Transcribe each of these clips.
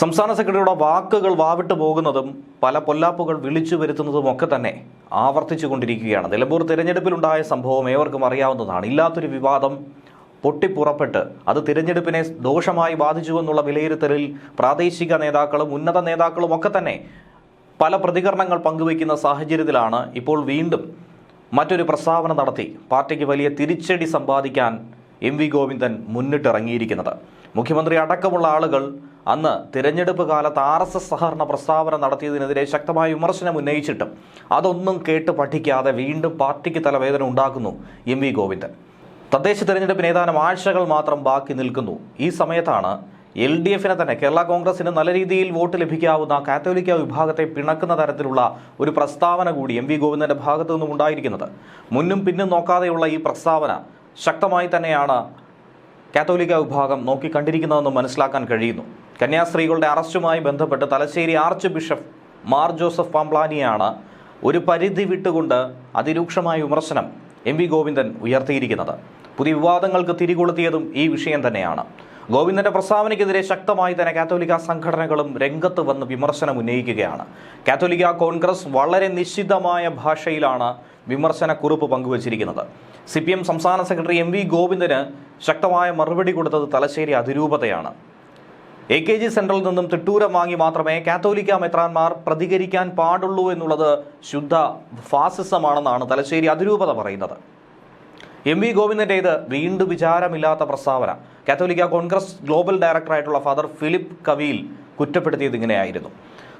സംസ്ഥാന സെക്രട്ടറിയുടെ വാക്കുകൾ വാവിട്ട് പോകുന്നതും പല പൊല്ലാപ്പുകൾ വിളിച്ചു വരുത്തുന്നതും ഒക്കെ തന്നെ ആവർത്തിച്ചു കൊണ്ടിരിക്കുകയാണ് നിലമ്പൂർ തിരഞ്ഞെടുപ്പിലുണ്ടായ സംഭവം ഏവർക്കും അറിയാവുന്നതാണ്. ഇല്ലാത്തൊരു വിവാദം പൊട്ടിപ്പുറപ്പെട്ട് അത് തിരഞ്ഞെടുപ്പിനെ ദോഷമായി ബാധിച്ചുവെന്നുള്ള വിലയിരുത്തലിൽ പ്രാദേശിക നേതാക്കളും ഉന്നത നേതാക്കളും ഒക്കെ തന്നെ പല പ്രതികരണങ്ങൾ പങ്കുവയ്ക്കുന്ന സാഹചര്യത്തിലാണ് ഇപ്പോൾ വീണ്ടും മറ്റൊരു പ്രസ്താവന നടത്തി. പാർട്ടിക്ക് വലിയ തിരിച്ചടി സമ്പാദിക്കാൻ എം വി ഗോവിന്ദൻ മുന്നിട്ടിറങ്ങിയിരിക്കുന്നത്. മുഖ്യമന്ത്രി അടക്കമുള്ള ആളുകൾ അന്ന് തിരഞ്ഞെടുപ്പ് കാലത്ത് ആർ എസ് എസ് സഹകരണ പ്രസ്താവന നടത്തിയതിനെതിരെ ശക്തമായ വിമർശനം ഉന്നയിച്ചിട്ടും അതൊന്നും കേട്ട് പഠിക്കാതെ വീണ്ടും പാർട്ടിക്ക് തലവേദന ഉണ്ടാക്കുന്നു എം വി ഗോവിന്ദൻ. തദ്ദേശ തെരഞ്ഞെടുപ്പിന് ഏതാനും ആഴ്ചകൾ മാത്രം ബാക്കി നിൽക്കുന്നു. ഈ സമയത്താണ് എൽ ഡി എഫിനെ തന്നെ കേരള കോൺഗ്രസിന് നല്ല രീതിയിൽ വോട്ട് ലഭിക്കാവുന്ന കാത്തോലിക്ക വിഭാഗത്തെ പിണക്കുന്ന തരത്തിലുള്ള ഒരു പ്രസ്താവന കൂടി എം വി ഗോവിന്ദന്റെ ഭാഗത്തു നിന്നും ഉണ്ടായിരിക്കുന്നത്. മുന്നും പിന്നും നോക്കാതെയുള്ള ഈ പ്രസ്താവന ശക്തമായി തന്നെയാണ് കാത്തോലിക്ക വിഭാഗം നോക്കിക്കണ്ടിരിക്കുന്നതെന്ന് മനസ്സിലാക്കാൻ കഴിയുന്നു. കന്യാസ്ത്രീകളുടെ അറസ്റ്റുമായി ബന്ധപ്പെട്ട് Thalassery archbishop Mar Joseph പാംപ്ലാനിയാണ് ഒരു പരിധി വിട്ടുകൊണ്ട് അതിരൂക്ഷമായ വിമർശനം എം വി ഗോവിന്ദൻ ഉയർത്തിയിരിക്കുന്നത്. പുതിയ വിവാദങ്ങൾക്ക് തിരികൊളുത്തിയതും ഈ വിഷയം തന്നെയാണ്. ഗോവിന്ദന്റെ പ്രസ്താവനയ്ക്കെതിരെ ശക്തമായി തന്നെ കാത്തോലിക്ക സംഘടനകളും രംഗത്ത് വന്ന് വിമർശനം ഉന്നയിക്കുകയാണ്. കാത്തോലിക്ക കോൺഗ്രസ് വളരെ നിശ്ചിതമായ ഭാഷയിലാണ് വിമർശന കുറിപ്പ് പങ്കുവച്ചിരിക്കുന്നത്. സി പി എം സംസ്ഥാന സെക്രട്ടറി എം വി ഗോവിന്ദന് ശക്തമായ മറുപടി കൊടുത്തത് തലശ്ശേരി അതിരൂപതയാണ്. എ കെ ജി സെൻട്രലിൽ നിന്നും തിട്ടൂരം വാങ്ങി മാത്രമേ കാത്തോലിക്ക മെത്രാന്മാർ പ്രതികരിക്കാൻ പാടുള്ളൂ എന്നുള്ളത് ശുദ്ധ ഫാസിസമാണെന്നാണ് തലശ്ശേരി അതിരൂപത പറയുന്നത്. എം വി ഗോവിന്ദന്റേത് വീണ്ടും വിചാരമില്ലാത്ത പ്രസ്താവന. കാത്തോലിക്ക കോൺഗ്രസ് ഗ്ലോബൽ ഡയറക്ടറായിട്ടുള്ള ഫാദർ ഫിലിപ്പ് കവിയിൽ കുറ്റപ്പെടുത്തിയത് ഇങ്ങനെയായിരുന്നു.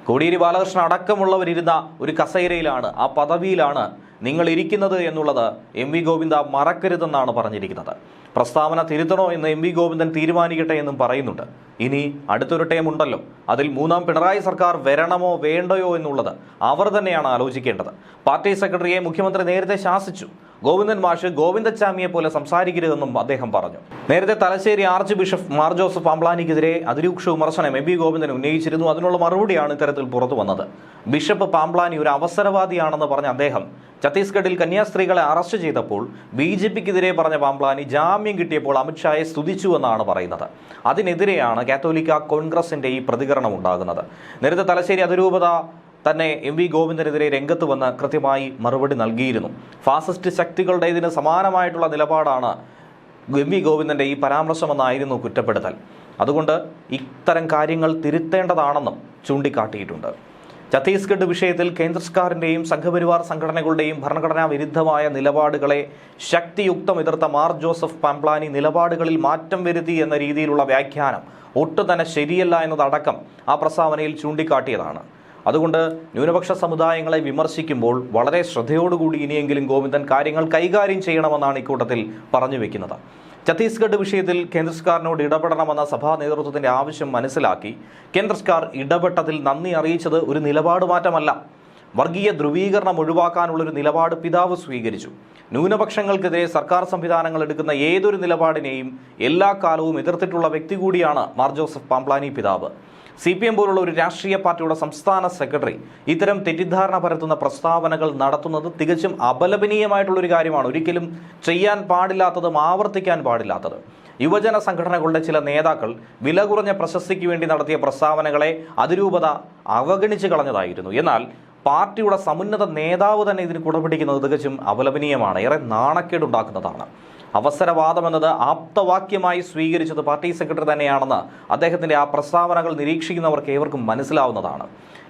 കോടിയേരി ബാലകൃഷ്ണൻ അടക്കമുള്ളവരിരുന്ന ഒരു കസേരയിലാണ് ആ പദവിയിലാണ് നിങ്ങൾ ഇരിക്കുന്നത് എന്നുള്ളത് എം വി ഗോവിന്ദ മറക്കരുതെന്നാണ് പറഞ്ഞിരിക്കുന്നത്. പ്രസ്താവന തിരുത്തണോ എന്ന് എം വി ഗോവിന്ദൻ തീരുമാനിക്കട്ടെ എന്നും പറയുന്നുണ്ട്. ഇനി അടുത്തൊരു ടൈം ഉണ്ടല്ലോ. അതിൽ മൂന്നാം പിണറായി സർക്കാർ വരണമോ വേണ്ടയോ എന്നുള്ളത് അവർ തന്നെയാണ് ആലോചിക്കേണ്ടത്. പാർട്ടി സെക്രട്ടറിയെ മുഖ്യമന്ത്രി നേരത്തെ ശാസിച്ചു. ഗോവിന്ദൻ മാഷ് ഗോവിന്ദച്ചാമിയെ പോലെ സംസാരിക്കരുതെന്നും അദ്ദേഹം പറഞ്ഞു. നേരത്തെ Thalassery archbishop Mar Joseph പാംപ്ലാനിക്കെതിരെ അതിരൂക്ഷ വിമർശനം എം ബി ഗോവിന്ദൻ ഉന്നയിച്ചിരുന്നു. അതിനുള്ള മറുപടിയാണ് ഇത്തരത്തിൽ പുറത്തു വന്നത്. ബിഷപ്പ് പാംപ്ലാനി ഒരു അവസരവാദിയാണെന്ന് പറഞ്ഞ അദ്ദേഹം ഛത്തീസ്ഗഡിൽ കന്യാസ്ത്രീകളെ അറസ്റ്റ് ചെയ്തപ്പോൾ ബി ജെ പിക്കെതിരെ പറഞ്ഞ പാംപ്ലാനി ജാമ്യം കിട്ടിയപ്പോൾ അമിത്ഷായെ സ്തുതിച്ചുവെന്നാണ് പറയുന്നത്. അതിനെതിരെയാണ് കാത്തോലിക്ക കോൺഗ്രസിന്റെ ഈ പ്രതികരണം ഉണ്ടാകുന്നത്. നേരത്തെ തലശ്ശേരി അതിരൂപത തന്നെ എം വി ഗോവിന്ദനെതിരെ രംഗത്ത് വന്ന് കൃത്യമായി മറുപടി നൽകിയിരുന്നു. ഫാസിസ്റ്റ് ശക്തികളുടെ ഇതിന് സമാനമായിട്ടുള്ള നിലപാടാണ് എം വി ഗോവിന്ദന്റെ ഈ പരാമർശമെന്നായിരുന്നു കുറ്റപ്പെടുത്തൽ. അതുകൊണ്ട് ഇത്തരം കാര്യങ്ങൾ തിരുത്തേണ്ടതാണെന്നും ചൂണ്ടിക്കാട്ടിയിട്ടുണ്ട്. ഛത്തീസ്ഗഡ് വിഷയത്തിൽ കേന്ദ്ര സർക്കാരിന്റെയും സംഘപരിവാർ സംഘടനകളുടെയും ഭരണഘടനാ വിരുദ്ധമായ നിലപാടുകളെ ശക്തിയുക്തം എതിർത്ത മാർ ജോസഫ് പാംപ്ലാനി നിലപാടുകളിൽ മാറ്റം വരുത്തി എന്ന രീതിയിലുള്ള വ്യാഖ്യാനം ഒട്ടും തന്നെ ശരിയല്ല എന്നതടക്കം ആ പ്രസ്താവനയിൽ ചൂണ്ടിക്കാട്ടിയതാണ്. അതുകൊണ്ട് ന്യൂനപക്ഷ സമുദായങ്ങളെ വിമർശിക്കുമ്പോൾ വളരെ ശ്രദ്ധയോടുകൂടി ഇനിയെങ്കിലും ഗോവിന്ദൻ കാര്യങ്ങൾ കൈകാര്യം ചെയ്യണമെന്നാണ് ഇക്കൂട്ടത്തിൽ പറഞ്ഞു വെക്കുന്നത്. ഛത്തീസ്ഗഡ് വിഷയത്തിൽ കേന്ദ്ര സർക്കാരിനോട് ഇടപെടണമെന്ന സഭാ നേതൃത്വത്തിന്റെ ആവശ്യം മനസ്സിലാക്കി കേന്ദ്ര സർക്കാർ ഇടപെട്ടതിൽ നന്ദി അറിയിച്ചത് ഒരു നിലപാട് മാറ്റമല്ല. വർഗീയ ധ്രുവീകരണം ഒഴിവാക്കാനുള്ളൊരു നിലപാട് പിതാവ് സ്വീകരിച്ചു. ന്യൂനപക്ഷങ്ങൾക്കെതിരെ സർക്കാർ സംവിധാനങ്ങൾ എടുക്കുന്ന ഏതൊരു നിലപാടിനെയും എല്ലാ കാലവും എതിർത്തിട്ടുള്ള വ്യക്തി കൂടിയാണ് മാർ ജോസഫ് പാംപ്ലാനി പിതാവ്. സി പി എം പോലുള്ള ഒരു രാഷ്ട്രീയ പാർട്ടിയുടെ സംസ്ഥാന സെക്രട്ടറി ഇത്തരം തെറ്റിദ്ധാരണ പരത്തുന്ന പ്രസ്താവനകൾ നടത്തുന്നത് തികച്ചും അപലപനീയമായിട്ടുള്ളൊരു കാര്യമാണ്. ഒരിക്കലും ചെയ്യാൻ പാടില്ലാത്തതും ആവർത്തിക്കാൻ പാടില്ലാത്തത്. യുവജന സംഘടനകളുടെ ചില നേതാക്കൾ വില കുറഞ്ഞ പ്രശസ്തിക്ക് വേണ്ടി നടത്തിയ പ്രസ്താവനകളെ അതിരൂപത അവഗണിച്ചു കളഞ്ഞതായിരുന്നു. എന്നാൽ പാർട്ടിയുടെ സമുന്നത നേതാവ് തന്നെ ഇതിന് കുടപിടിക്കുന്നത് തികച്ചും അപലപനീയമാണ്. ഏറെ നാണക്കേടുണ്ടാക്കുന്നതാണ്. അവസരവാദം എന്നത് ആപ്തവാക്യമായി സ്വീകരിച്ചത് പാർട്ടി സെക്രട്ടറി തന്നെയാണെന്ന് അദ്ദേഹത്തിന്റെ ആ പ്രസ്താവനകൾ നിരീക്ഷിക്കുന്നവർക്ക് ഏവർക്കും മനസ്സിലാവുന്നതാണ്.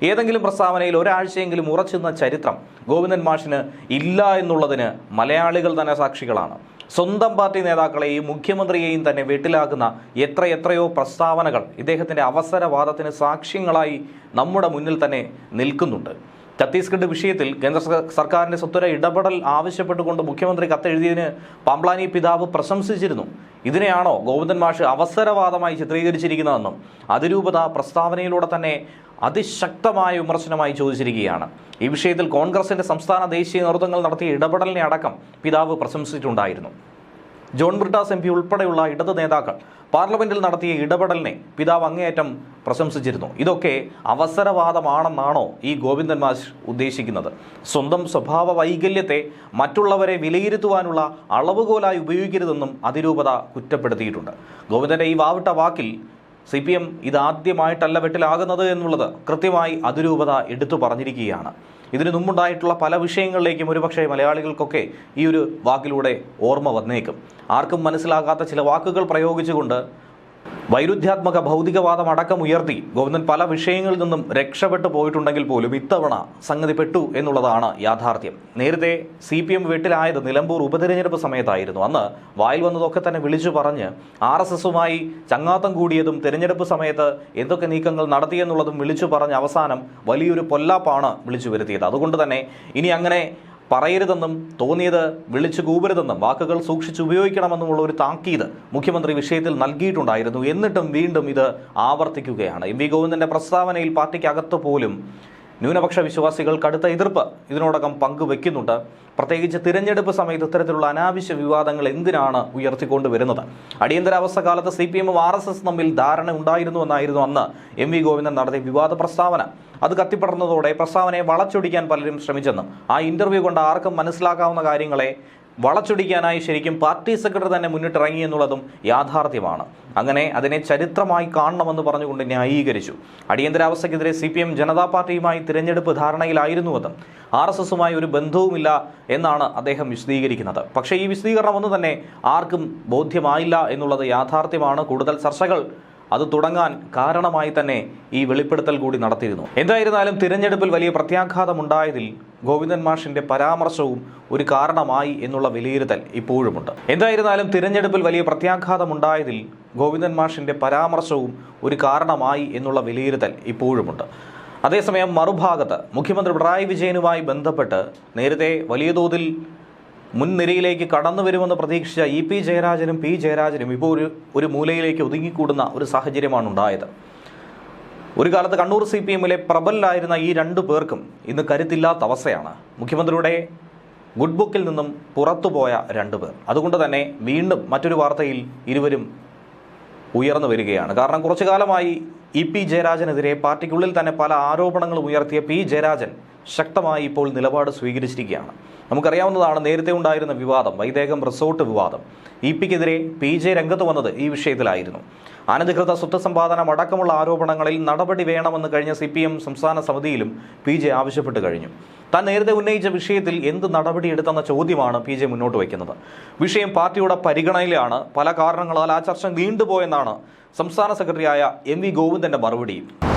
ഏതെങ്കിലും പ്രസ്താവനയിൽ ഒരാഴ്ചയെങ്കിലും ഉറച്ചുന്ന ചരിത്രം ഗോവിന്ദൻ മാഷിന് ഇല്ല എന്നുള്ളതിന് മലയാളികൾ തന്നെ സാക്ഷികളാണ്. സ്വന്തം പാർട്ടി നേതാക്കളെയും മുഖ്യമന്ത്രിയെയും തന്നെ വെട്ടിലാക്കുന്ന എത്ര എത്രയോ പ്രസ്താവനകൾ ഇദ്ദേഹത്തിന്റെ അവസരവാദത്തിന് സാക്ഷ്യങ്ങളായി നമ്മുടെ മുന്നിൽ തന്നെ നിൽക്കുന്നുണ്ട്. ഛത്തീസ്ഗഡ് വിഷയത്തിൽ കേന്ദ്ര സർ- സർക്കാരിന്റെ സ്വത്വര ഇടപെടൽ ആവശ്യപ്പെട്ടുകൊണ്ട് മുഖ്യമന്ത്രി കത്തെഴുതിയതിന് പാംപ്ലാനി പിതാവ് പ്രശംസിച്ചിരുന്നു. ഇതിനെയാണോ ഗോവിന്ദൻ മാഷ് അവസരവാദമായി ചിത്രീകരിച്ചിരിക്കുന്നതെന്നും അതിരൂപത പ്രസ്താവനയിലൂടെ തന്നെ അതിശക്തമായ വിമർശനമായി ചോദിച്ചിരിക്കുകയാണ്. ഈ വിഷയത്തിൽ കോൺഗ്രസിന്റെ സംസ്ഥാന ദേശീയ നേതൃത്വങ്ങൾ നടത്തിയ ഇടപെടലിനെ അടക്കം പിതാവ് പ്രശംസിച്ചിട്ടുണ്ടായിരുന്നു. ജോൺ ബ്രിട്ടാസ് എം പി ഉൾപ്പെടെയുള്ള ഇടത് നേതാക്കൾ പാർലമെന്റിൽ നടത്തിയ ഇടപെടലിനെ പിതാവ് അങ്ങേയറ്റം പ്രശംസിച്ചിരുന്നു. ഇതൊക്കെ അവസരവാദമാണെന്നാണോ ഈ ഗോവിന്ദൻ മാഷ് ഉദ്ദേശിക്കുന്നത്? സ്വന്തം സ്വഭാവ വൈകല്യത്തെ മറ്റുള്ളവരെ വിലയിരുത്തുവാനുള്ള അളവുകോലായി ഉപയോഗിക്കരുതെന്നും അതിരൂപത കുറ്റപ്പെടുത്തിയിട്ടുണ്ട്. ഗോവിന്ദന്റെ ഈ വാവിട്ട വാക്കിൽ സി പി എം ഇതാദ്യമായിട്ടല്ല വെട്ടിലാകുന്നത് എന്നുള്ളത് കൃത്യമായി അതിരൂപത എടുത്തു പറഞ്ഞിരിക്കുകയാണ്. ഇതിനു മുമ്പുണ്ടായിട്ടുള്ള പല വിഷയങ്ങളിലേക്കും ഒരുപക്ഷെ മലയാളികൾക്കൊക്കെ ഈ ഒരു വാക്കിലൂടെ ഓർമ്മ വന്നേക്കും. ആർക്കും മനസ്സിലാകാത്ത ചില വാക്കുകൾ പ്രയോഗിച്ചുകൊണ്ട് വൈരുദ്ധ്യാത്മക ഭൗതികവാദം അടക്കം ഉയർത്തി ഗോവിന്ദൻ പല വിഷയങ്ങളിൽ നിന്നും രക്ഷപ്പെട്ടു പോയിട്ടുണ്ടെങ്കിൽ പോലും ഇത്തവണ സംഗതി പെട്ടു എന്നുള്ളതാണ് യാഥാർത്ഥ്യം. നേരത്തെ സി പി എം വീട്ടിലായത് നിലമ്പൂർ ഉപതെരഞ്ഞെടുപ്പ് സമയത്തായിരുന്നു. അന്ന് വായിൽ വന്നതൊക്കെ തന്നെ വിളിച്ചു പറഞ്ഞ് ആർ എസ് എസുമായി ചങ്ങാത്തം കൂടിയതും തെരഞ്ഞെടുപ്പ് സമയത്ത് എന്തൊക്കെ നീക്കങ്ങൾ നടത്തിയെന്നുള്ളതും വിളിച്ചു പറഞ്ഞ് അവസാനം വലിയൊരു പൊല്ലാപ്പാണ് വിളിച്ചു വരുത്തിയത്. അതുകൊണ്ട് തന്നെ ഇനി അങ്ങനെ പറയരുതെന്നും തോന്നിയത് വിളിച്ചു കൂപരുതെന്നും വാക്കുകൾ സൂക്ഷിച്ച് ഉപയോഗിക്കണമെന്നുമുള്ള ഒരു താക്കീത് മുഖ്യമന്ത്രി വിഷയത്തിൽ നൽകിയിട്ടുണ്ടായിരുന്നു. എന്നിട്ടും വീണ്ടും ഇത് ആവർത്തിക്കുകയാണ്. എം വി ഗോവിന്ദന്റെ പ്രസ്താവനയിൽ പാർട്ടിക്കകത്ത് പോലും ന്യൂനപക്ഷ വിശ്വാസികൾ കടുത്ത എതിർപ്പ് ഇതിനോടകം പങ്കുവെക്കുന്നുണ്ട്. പ്രത്യേകിച്ച് തിരഞ്ഞെടുപ്പ് സമയത്ത് ഇത്തരത്തിലുള്ള അനാവശ്യ വിവാദങ്ങൾ എന്തിനാണ് ഉയർത്തിക്കൊണ്ടുവരുന്നത് അടിയന്തരാവസ്ഥ കാലത്ത് സി പി എമ്മും ആർ എസ് എസ് തമ്മിൽ ധാരണ ഉണ്ടായിരുന്നുവെന്നായിരുന്നു അന്ന് എം വി ഗോവിന്ദൻ നടത്തിയ വിവാദ പ്രസ്താവന. അത് കത്തിപ്പടർന്നതോടെ പ്രസ്താവനയെ വളച്ചൊടിക്കാൻ പലരും ശ്രമിച്ചെന്നും ആ ഇന്റർവ്യൂ കൊണ്ട് ആർക്കും മനസ്സിലാക്കാവുന്ന കാര്യങ്ങളെ വളച്ചൊടിക്കാനായി ശരിക്കും പാർട്ടി സെക്രട്ടറി തന്നെ മുന്നിട്ടിറങ്ങി എന്നുള്ളതും യാഥാർത്ഥ്യമാണ്. അങ്ങനെ അതിനെ ചരിത്രമായി കാണണമെന്ന് പറഞ്ഞുകൊണ്ട് ന്യായീകരിച്ചു. അടിയന്തരാവസ്ഥയ്ക്കെതിരെ സി പി എം ജനതാ പാർട്ടിയുമായി തിരഞ്ഞെടുപ്പ് ധാരണയിലായിരുന്നുവെന്നും ആർ എസ് എസുമായി ഒരു ബന്ധവുമില്ല എന്നാണ് അദ്ദേഹം വിശദീകരിക്കുന്നത്. പക്ഷേ ഈ വിശദീകരണം ഒന്നും തന്നെ ആർക്കും ബോധ്യമായില്ല എന്നുള്ളത് യാഥാർത്ഥ്യമാണ്. കൂടുതൽ ചർച്ചകൾ അത് തുടങ്ങാൻ കാരണമായി തന്നെ ഈ വെളിപ്പെടുത്തൽ കൂടി നടത്തിയിരുന്നു. എന്തായിരുന്നാലും തിരഞ്ഞെടുപ്പിൽ വലിയ പ്രത്യാഘാതമുണ്ടായതിൽ ഗോവിന്ദൻ മാഷിന്റെ പരാമർശവും ഒരു കാരണമായി എന്നുള്ള വിലയിരുത്തൽ ഇപ്പോഴുമുണ്ട്. എന്തായിരുന്നാലും തിരഞ്ഞെടുപ്പിൽ വലിയ പ്രത്യാഘാതമുണ്ടായതിൽ ഗോവിന്ദൻ മാഷിന്റെ പരാമർശവും ഒരു കാരണമായി എന്നുള്ള വിലയിരുത്തൽ ഇപ്പോഴുമുണ്ട്. അതേസമയം മറുഭാഗത്ത് മുഖ്യമന്ത്രി പിണറായി വിജയനുമായി ബന്ധപ്പെട്ട് നേരത്തെ വലിയ തോതിൽ മുൻനിരയിലേക്ക് കടന്നു വരുമെന്ന് പ്രതീക്ഷിച്ച ഇ പി ജയരാജനും പി ജയരാജനും ഇപ്പോൾ ഒരു ഒരു മൂലയിലേക്ക് ഒതുങ്ങിക്കൂടുന്ന ഒരു സാഹചര്യമാണ് ഉണ്ടായത്. ഒരു കാലത്ത് കണ്ണൂർ സി പി എമ്മിലെ പ്രബലായിരുന്ന ഈ രണ്ടു പേർക്കും ഇന്ന് കരുത്തില്ലാത്ത അവസ്ഥയാണ്. മുഖ്യമന്ത്രിയുടെ ഗുഡ് ബുക്കിൽ നിന്നും പുറത്തുപോയ രണ്ടു പേർ. അതുകൊണ്ട് തന്നെ വീണ്ടും മറ്റൊരു വാർത്തയിൽ ഇരുവരും ഉയർന്നു വരികയാണ്. കാരണം കുറച്ചു കാലമായി ഇ പി ജയരാജനെതിരെ പാർട്ടിക്കുള്ളിൽ തന്നെ പല ആരോപണങ്ങളും ഉയർത്തിയ പി ജയരാജൻ ശക്തമായി ഇപ്പോൾ നിലപാട് സ്വീകരിച്ചിരിക്കുകയാണ്. നമുക്കറിയാവുന്നതാണ് നേരത്തെ ഉണ്ടായിരുന്ന വിവാദം വൈദേകം റിസോർട്ട് വിവാദം. ഇ പിക്കെതിരെ പി ജെ രംഗത്ത് വന്നത് ഈ വിഷയത്തിലായിരുന്നു. അനധികൃത സ്വത്ത് സമ്പാദനം അടക്കമുള്ള ആരോപണങ്ങളിൽ നടപടി വേണമെന്ന് കഴിഞ്ഞ സി പി എം സംസ്ഥാന സമിതിയിലും പി ജെ ആവശ്യപ്പെട്ട് കഴിഞ്ഞു. താൻ നേരത്തെ ഉന്നയിച്ച വിഷയത്തിൽ എന്ത് നടപടിയെടുത്തെന്ന ചോദ്യമാണ് പി ജെ മുന്നോട്ട് വയ്ക്കുന്നത്. വിഷയം പാർട്ടിയുടെ പരിഗണനയിലാണ്. പല കാരണങ്ങളാൽ ആ ചർച്ച നീണ്ടുപോയെന്നാണ് സംസ്ഥാന സെക്രട്ടറിയായ എം വി ഗോവിന്ദന്റെ മറുപടിയും.